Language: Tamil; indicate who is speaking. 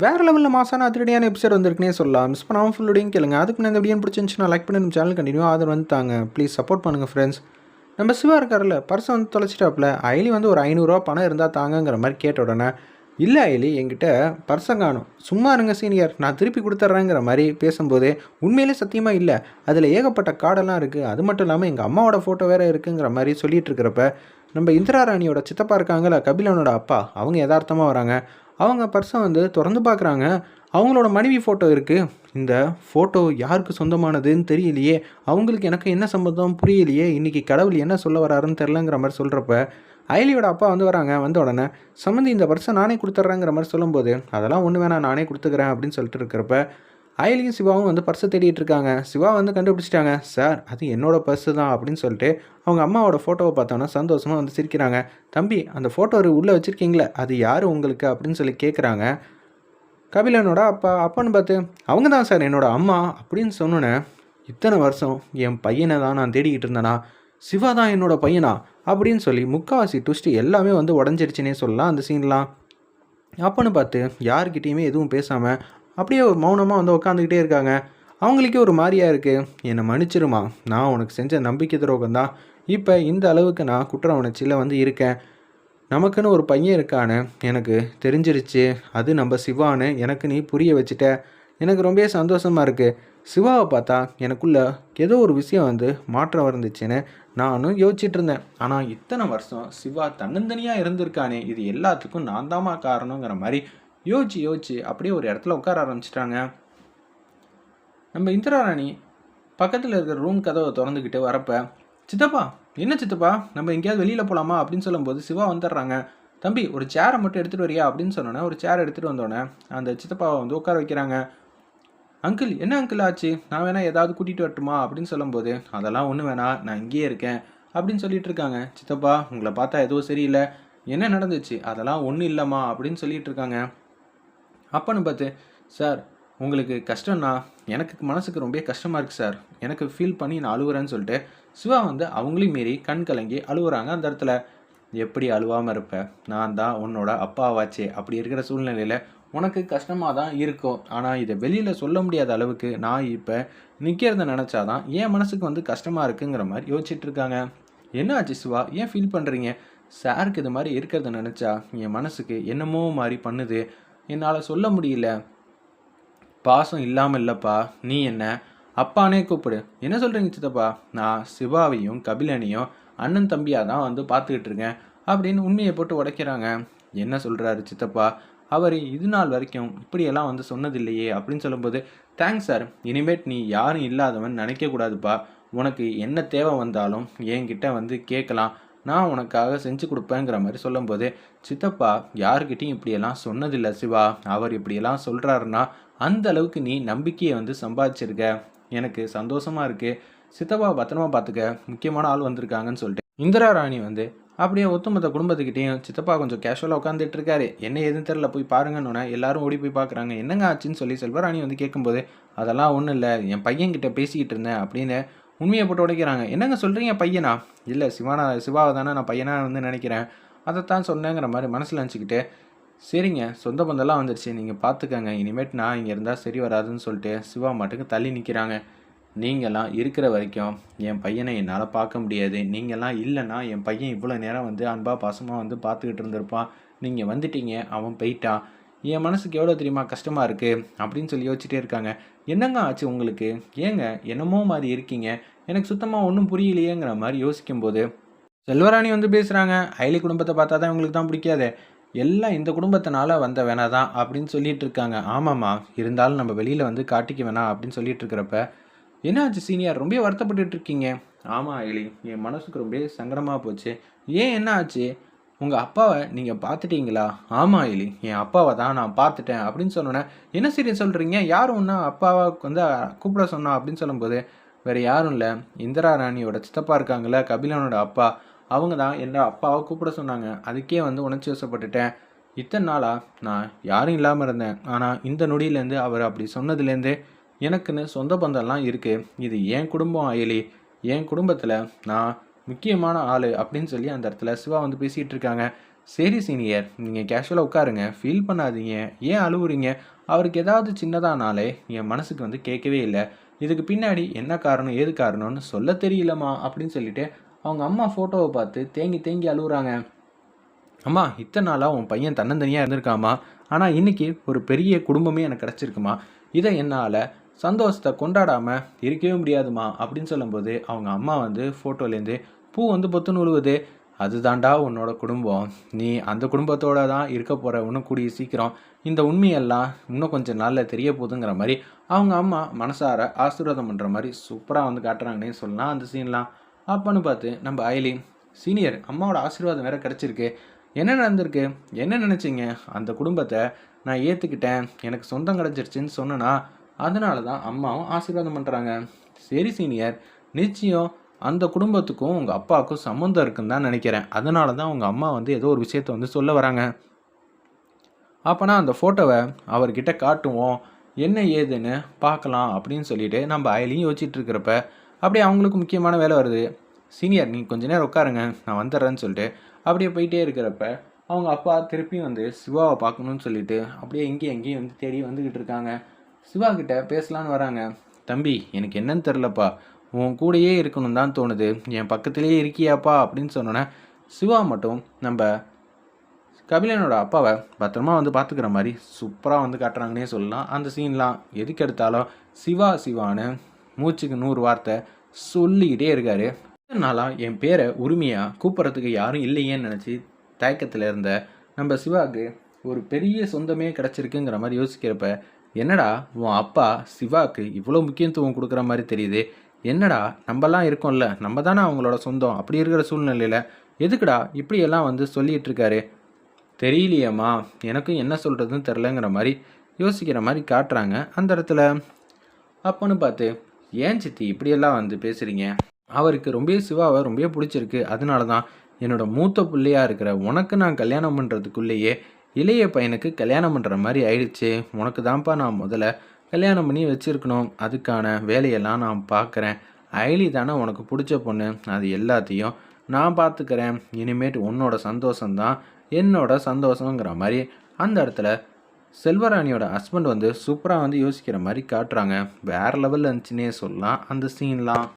Speaker 1: வேறு லெவலில் மாசான அதிரடியான எபிசோட் வந்திருக்குனே சொல்லலாம். மிஸ் பண்ணாமல் ஃபுல்லுடையும் கேளுங்க. அதுக்கு நான் இந்த வீடியோ பிடிச்சிருந்துச்சுன்னா லைக் பண்ணி நம்ம சேனல் கண்டினியூ ஆதர் வந்து தாங்க ப்ளீஸ் சப்போர்ட் பண்ணுங்கள் ஃப்ரெண்ட்ஸ் நம்ம சிவா இருக்கார்ல பர்ஸை வந்து தொலைச்சிட்டாப்புல. ஐலி வந்து ஒரு ஐநூறுரூவா பணம் இருந்தால் தாங்கங்கிற மாதிரி கேட்ட உடனே இல்லை ஐலி என்கிட்ட பர்சன் காணும். சும்மா இருங்க சீனியர் நான் திருப்பி கொடுத்துட்றேங்கிற மாதிரி பேசும்போதே உண்மையிலே சத்தியமாக இல்லை. அதில் ஏகப்பட்ட கார்டெல்லாம் இருக்குது அது மட்டும் இல்லாமல் எங்கள் அம்மாவோட ஃபோட்டோ வேறு இருக்குங்கிற மாதிரி சொல்லிகிட்டு இருக்கிறப்ப நம்ம இந்திரா ராணியோட சித்தப்பா இருக்காங்களா கபிலனோட அப்பா அவங்க யதார்த்தமாக வராங்க. அவங்க பர்ஸை வந்து திறந்து பார்க்குறாங்க. அவங்களோட மனைவி ஃபோட்டோ இருக்குது இந்த ஃபோட்டோ யாருக்கு சொந்தமானதுன்னு தெரியலையே. அவங்களுக்கு எனக்கு என்ன சம்மந்தம் புரியலையே. இன்றைக்கி கடவுள் என்ன சொல்ல வராருன்னு தெரிலங்கிற மாதிரி சொல்கிறப்ப அயலியோட அப்பா வந்து வராங்க வந்த உடனே சம்மந்தி இந்த பர்ஸை நானே கொடுத்துட்றேங்கிற மாதிரி சொல்லும்போது அதெல்லாம் ஒன்று வேணாம் நானே கொடுத்துக்கிறேன் அப்படின்னு சொல்லிட்டு இருக்கிறப்ப அயலியும் சிவாவும் வந்து பர்ஸை தேடிட்டு இருக்காங்க. சிவா வந்து கண்டுபிடிச்சிட்டாங்க. சார் அது என்னோட பர்ஸு தான் அப்படின்னு சொல்லிட்டு அவங்க அம்மாவோட ஃபோட்டோவை பார்த்தோன்னா சந்தோஷமாக வந்து சிரிக்கிறாங்க. தம்பி அந்த ஃபோட்டோ உள்ளே வச்சுருக்கீங்களே அது யார் உங்களுக்கு? அப்படின்னு சொல்லி கேட்குறாங்க கபிலனோட அப்பா அப்பான்னு பார்த்து அவங்க தான் சார் என்னோட அம்மா அப்படின்னு சொன்னோன்னே இத்தனை வருஷம் என் பையனை தான் நான் தேடிக்கிட்டு இருந்தேனா? சிவா தான் என்னோட பையனா? அப்படின்னு சொல்லி முக்காவாசி ட்விஸ்ட்டு எல்லாமே வந்து உடஞ்சிருச்சுனே சொல்லலாம் அந்த சீன்லாம் அப்பன்னு பார்த்து யார்கிட்டேயுமே எதுவும் பேசாமல் அப்படியே ஒரு மௌனமாக வந்து உட்காந்துக்கிட்டே இருக்காங்க. அவங்களுக்கே ஒரு மாதிரியாக இருக்குது என்னை மன்னிச்சிருமா? நான் உனக்கு செஞ்ச நம்பிக்கை துரோகம் தான் இப்போ இந்த அளவுக்கு நான் குற்ற உணர்ச்சியில் வந்து இருக்கேன். நமக்குன்னு ஒரு பையன் இருக்கான்னு எனக்கு தெரிஞ்சிருச்சு. அது நம்ம சிவான்னு எனக்கு நீ புரிய வச்சுட்ட. எனக்கு ரொம்பவே சந்தோஷமாக இருக்குது சிவாவை பார்த்தா எனக்குள்ள ஏதோ ஒரு விஷயம் வந்து மாற்றம் இருந்துச்சுன்னு நானும் யோசிச்சுட்டு இருந்தேன். ஆனால் இத்தனை வருஷம் சிவா தன்னந்தனியாக இருந்திருக்கானே. இது எல்லாத்துக்கும் நான் தாமா காரணங்கிற மாதிரி யோசிச்சு யோசிச்சு அப்படியே ஒரு இடத்துல உட்கார ஆரம்பிச்சிட்டாங்க. நம்ம இந்திரா ராணி பக்கத்தில் இருக்கிற ரூம் கதவை திறந்துக்கிட்டு வரப்ப சித்தப்பா என்ன சித்தப்பா? நம்ம எங்கேயாவது வெளியில் போகலாமா அப்படின்னு சொல்லும்போது சிவா வந்துடுறாங்க. தம்பி ஒரு சேரை மட்டும் எடுத்துகிட்டு வரியா? அப்படின்னு சொன்னோன்னே ஒரு சேர் எடுத்துகிட்டு வந்தோடனே அந்த சித்தப்பாவை வந்து உட்கார வைக்கிறாங்க. அங்கிள் என்ன அங்கிள் ஆச்சு? நான் வேணால் ஏதாவது கூட்டிகிட்டு வரட்டுமா? அப்படின்னு சொல்லும்போது அதெல்லாம் ஒன்றும் வேணாம் நான் இங்கேயே இருக்கேன். அப்படின்னு சொல்லிட்டு இருக்காங்க. சித்தப்பா உங்களை பார்த்தா எதுவும் சரியில்லை. என்ன நடந்துச்சு? அதெல்லாம் ஒன்றும் இல்லைம்மா. அப்படின்னு சொல்லிட்டு இருக்காங்க. அப்பன்னு பார்த்து சார் உங்களுக்கு கஷ்டம்னா எனக்கு மனசுக்கு ரொம்ப கஷ்டமாக இருக்குது சார். எனக்கு ஃபீல் பண்ணி நான் அழுகுறேன்னு சொல்லிட்டு சிவா வந்து அவங்களையும் மீறி கண் கலங்கி அழுகுறாங்க அந்த இடத்துல. எப்படி அழுவாமல் இருப்பேன் நான் தான் உன்னோட அப்பாவாச்சே. அப்படி இருக்கிற சூழ்நிலையில் உனக்கு கஷ்டமாக தான் இருக்கும். ஆனால் இதை வெளியில் சொல்ல முடியாத அளவுக்கு நான் இப்போ நிற்கிறத நினச்சாதான் என் மனசுக்கு வந்து கஷ்டமாக இருக்குங்கிற மாதிரி யோசிச்சுட்டு இருக்காங்க. என்ன ஆச்சு சிவா? ஏன் ஃபீல் பண்ணுறீங்க சாருக்கு இது மாதிரி இருக்கிறத நினச்சா என் மனசுக்கு என்னமோ மாதிரி பண்ணுது. என்னால் சொல்ல முடியல. பாசம் இல்லாமல் இல்லைப்பா நீ என்ன? அப்பானே கூப்பிடு. என்ன சொல்கிறீங்க சித்தப்பா? நான் சிவாவையும் கபிலனையும் அண்ணன் தம்பியாக தான் வந்து பார்த்துக்கிட்டு இருக்கேன் அப்படின்னு உண்மையை போட்டு உடைக்கிறாங்க. என்ன சொல்கிறாரு சித்தப்பா? அவர் இது நாள் வரைக்கும் இப்படியெல்லாம் வந்து சொன்னதில்லையே அப்படின்னு சொல்லும்போது தேங்க்ஸ் சார் இனிமேட் நீ யாரும் இல்லாதவன் நினைக்கக்கூடாதுப்பா உனக்கு என்ன தேவை வந்தாலும் என்கிட்ட வந்து கேட்கலாம். நான் உனக்காக செஞ்சு கொடுப்பேங்கிற மாதிரி சொல்லும்போது சித்தப்பா யாருக்கிட்டையும் இப்படியெல்லாம் சொன்னதில்லை சிவா. அவர் இப்படியெல்லாம் சொல்கிறாருன்னா அந்த அளவுக்கு நீ நம்பிக்கையை வந்து சம்பாதிச்சிருக்க. எனக்கு சந்தோஷமாக இருக்குது சித்தப்பா பத்திரமா பார்த்துக்க முக்கியமான ஆள் வந்திருக்காங்கன்னு சொல்லிட்டு. இந்திரா ராணி வந்து அப்படியே ஒத்துமொத்த குடும்பத்துக்கிட்டேயும் சித்தப்பா கொஞ்சம் கேஷுவலாக உட்காந்துட்டு இருக்காரு. என்ன எதுன்னு தெரில போய் பாருங்கன்னு எல்லாரும் ஓடி போய் பார்க்குறாங்க என்னங்க ஆச்சுன்னு சொல்லி செல்வராணி வந்து கேட்கும்போது அதெல்லாம் ஒன்றும் இல்லை. என் பையன்கிட்ட பேசிக்கிட்டு இருந்தேன் அப்படின்னு உண்மையை போட்டு உடைக்கிறாங்க. என்னங்க சொல்கிறீங்க பையனா? இல்லை சிவானா சிவாவை தானே நான் பையனாக வந்து நினைக்கிறேன். அதைத்தான் சொன்னேங்கிற மாதிரி மனசில் நினச்சிக்கிட்டு சரிங்க சொந்த பந்தெல்லாம் வந்துருச்சு. நீங்கள் பார்த்துக்கங்க இனிமேட் நான் இங்கே இருந்தால் சரி வராதுன்னு சொல்லிட்டு சிவா மட்டுக்கு தள்ளி நிற்கிறாங்க நீங்களாம் இருக்கிற வரைக்கும் என் பையனை என்னால் பார்க்க முடியாது. நீங்களாம் இல்லைன்னா என் பையன் இவ்வளோ நேரம் வந்து அன்பாக பாசமாக வந்து பார்த்துக்கிட்டு இருந்திருப்பான். நீங்கள் வந்துட்டீங்க அவன் போயிட்டான். என் மனசுக்கு எவ்வளோ தெரியுமா கஷ்டமாக இருக்குது அப்படின்னு சொல்லி யோசிச்சுட்டே இருக்காங்க. என்னங்க ஆச்சு உங்களுக்கு? ஏங்க என்னமோ மாதிரி இருக்கீங்க. எனக்கு சுத்தமாக ஒன்றும் புரியலையேங்கிற மாதிரி யோசிக்கும்போது செல்வராணி வந்து பேசுகிறாங்க ஐலி குடும்பத்தை பார்த்தா தான் இவங்களுக்கு தான் பிடிக்காது. எல்லாம் இந்த குடும்பத்தினால வந்த வேணா தான் அப்படின்னு சொல்லிட்டு இருக்காங்க. ஆமாம்மா இருந்தாலும் நம்ம வெளியில் வந்து காட்டிக்க வேணாம் அப்படின்னு சொல்லிட்டு இருக்கிறப்ப என்னாச்சு சீனியர் ரொம்ப வருத்தப்பட்டுட்டு இருக்கீங்க? ஆமாம் ஐலி என் மனசுக்கு ரொம்ப சங்கடமாக போச்சு. ஏன் என்ன ஆச்சு உங்கள் அப்பாவை நீங்கள் பார்த்துட்டீங்களா? ஆமாம் ஐலி என் அப்பாவை தான் நான் பார்த்துட்டேன். அப்படின்னு சொன்னோன்னே என்ன சீரியன் சொல்கிறீங்க யாரும் ஒன்றா அப்பாவை வந்து கூப்பிட சொன்னா? அப்படின்னு சொல்லும்போது வேறு யாரும் இல்லை. இந்திரா ராணியோட சித்தப்பா இருக்காங்களே கபிலனோட அப்பா. அவங்க தான் என்ன அப்பாவை கூப்பிட சொன்னாங்க. அதுக்கே வந்து உணர்ச்சி வசப்பட்டுட்டேன். இத்தனை நாளாக நான் யாரும் இல்லாமல் இருந்தேன். ஆனால் இந்த நொடியிலேருந்து அவர் அப்படி சொன்னதுலேருந்து எனக்குன்னு சொந்த பந்தம்லாம் இருக்குது இது என் குடும்பம் அயலி என் குடும்பத்தில் நான் முக்கியமான ஆள் அப்படின்னு சொல்லி அந்த இடத்துல சிவா வந்து பேசிகிட்டு இருக்காங்க. சரி சீனியர். நீங்கள் கேஷுவலாக உட்காருங்க. ஃபீல் பண்ணாதீங்க. ஏன் அழுவுறீங்க? அவருக்கு ஏதாவது சின்னதானாலே என் மனசுக்கு வந்து கேட்கவே இல்லை. இதுக்கு பின்னாடி என்ன காரணம் ஏது காரணம்னு சொல்ல தெரியலம்மா அப்படின்னு சொல்லிட்டு அவங்க அம்மா ஃபோட்டோவை பார்த்து தேங்கி தேங்கி அழுகுறாங்க அம்மா இத்தனை நாளாக உன் பையன் தன்னந்தனியாக இருந்திருக்காமா ஆனால் இன்றைக்கி ஒரு பெரிய குடும்பமே எனக்கு கிடச்சிருக்குமா இதை என்னால் சந்தோஷத்தை கொண்டாடாமல் இருக்கவே முடியாதுமா அப்படின்னு சொல்லும்போது அவங்க அம்மா வந்து ஃபோட்டோலேருந்து பூ வந்து பொத்துன்னு உழுவுது. அதுதான்டா உன்னோட குடும்பம். நீ அந்த குடும்பத்தோட தான் இருக்க போகிற இன்னும் கூடிய சீக்கிரம். இந்த உண்மையெல்லாம் இன்னும் கொஞ்சம் நாளில் தெரிய போகுதுங்கிற மாதிரி அவங்க அம்மா மனசார ஆசீர்வாதம் பண்ணுற மாதிரி சூப்பராக வந்து காட்டுறாங்கன்னே சொல்லலாம் அந்த சீன்லாம் அப்பன்னு பார்த்து நம்ம ஐலி சீனியர் அம்மாவோட ஆசீர்வாதம் வேறு கிடச்சிருக்கு. என்ன நடந்திருக்கு? என்ன நினச்சிங்க? அந்த குடும்பத்தை நான் ஏற்றுக்கிட்டேன் எனக்கு சொந்தம் கிடச்சிருச்சுன்னு சொன்னேன்னா அதனால தான் அம்மாவும் ஆசீர்வாதம் பண்ணுறாங்க சரி சீனியர் நிச்சயம் அந்த குடும்பத்துக்கும் உங்கள் அப்பாவுக்கும் சம்மந்தம் இருக்குன்னு தான் நினைக்கிறேன். அதனால தான் உங்கள் அம்மா வந்து ஏதோ ஒரு விஷயத்த வந்து சொல்ல வராங்க. அப்போனா அந்த ஃபோட்டோவை அவர்கிட்ட காட்டுவோம். என்ன ஏதுன்னு பார்க்கலாம் அப்படின்னு சொல்லிட்டு நம்ம அயலையும் யோசிச்சுட்டு இருக்கிறப்ப அப்படியே அவங்களுக்கு முக்கியமான வேலை வருது. சீனியர் நீ கொஞ்ச நேரம் உட்காருங்க நான் வந்துடுறேன்னு சொல்லிட்டு அப்படியே போயிட்டே இருக்கிறப்ப அவங்க அப்பா திருப்பி வந்து சிவாவை பார்க்கணும்னு சொல்லிட்டு அப்படியே எங்கேயும் எங்கேயும் வந்து தேடி வந்துக்கிட்டு இருக்காங்க. சிவா கிட்ட பேசலான்னு வராங்க. தம்பி எனக்கு என்னன்னு தெரிலப்பா. உன் கூடயே இருக்கணும் தான் தோணுது. என் பக்கத்துலேயே இருக்கியாப்பா அப்படின்னு சொன்னோன்னே சிவா மட்டும் நம்ம கபிலனோட அப்பாவை பத்திரமா வந்து பார்த்துக்கிற மாதிரி சூப்பராக வந்து காட்டுறாங்கன்னே சொல்லலாம். அந்த சீன்லாம் எதுக்கு எடுத்தாலும் சிவா சிவான்னு மூச்சுக்கு நூறு வார்த்தை சொல்லிக்கிட்டே இருக்காரு. நாளாக என் பேரை உரிமையாக கூப்பிட்றதுக்கு யாரும் இல்லையேன்னு நினச்சி தயக்கத்தில் இருந்த நம்ம சிவாவுக்கு ஒரு பெரிய சொந்தமே கிடச்சிருக்குங்கிற மாதிரி யோசிக்கிறப்ப என்னடா உன் அப்பா சிவாவுக்கு இவ்வளோ முக்கியத்துவம் கொடுக்குற மாதிரி தெரியுது? என்னடா நம்மலாம் இருக்கோம்ல நம்ம தானே அவங்களோட சொந்தம் அப்படி இருக்கிற சூழ்நிலையில் எதுக்குடா இப்படியெல்லாம் வந்து சொல்லிகிட்ருக்காரு இருக்காரு? தெரியலையேம்மா எனக்கும் என்ன சொல்கிறதுன்னு தெரிலங்கிற மாதிரி யோசிக்கிற மாதிரி காட்டுறாங்க அந்த இடத்துல. அப்போன்னு பார்த்து ஏன் சித்தி இப்படியெல்லாம் வந்து பேசுகிறீங்க அவருக்கு ரொம்ப சிவாவை ரொம்ப பிடிச்சிருக்கு. அதனால தான் என்னோட மூத்த பிள்ளையாக இருக்கிற உனக்கு நான் கல்யாணம் பண்ணுறதுக்குள்ளேயே இளைய பையனுக்கு கல்யாணம் பண்ணுற மாதிரி ஆயிடுச்சு. உனக்கு தான்ப்பா நான் முதல்ல கல்யாணம் பண்ணி வச்சுருக்கணும். அதுக்கான வேலையெல்லாம் நான் பார்க்குறேன் ஐலி தானே உனக்கு பிடிச்ச பொண்ணு. அது எல்லாத்தையும் நான் பார்த்துக்கிறேன் இனிமேட்டு உன்னோட சந்தோஷம்தான் என்னோட சந்தோஷங்கிற மாதிரி அந்த இடத்துல செல்வராணியோட ஹஸ்பண்ட் வந்து சூப்பராக வந்து யோசிக்கிற மாதிரி காட்டுறாங்க. வேறு லெவலில் இருந்துச்சுன்னே சொல்லலாம் அந்த சீன்லாம்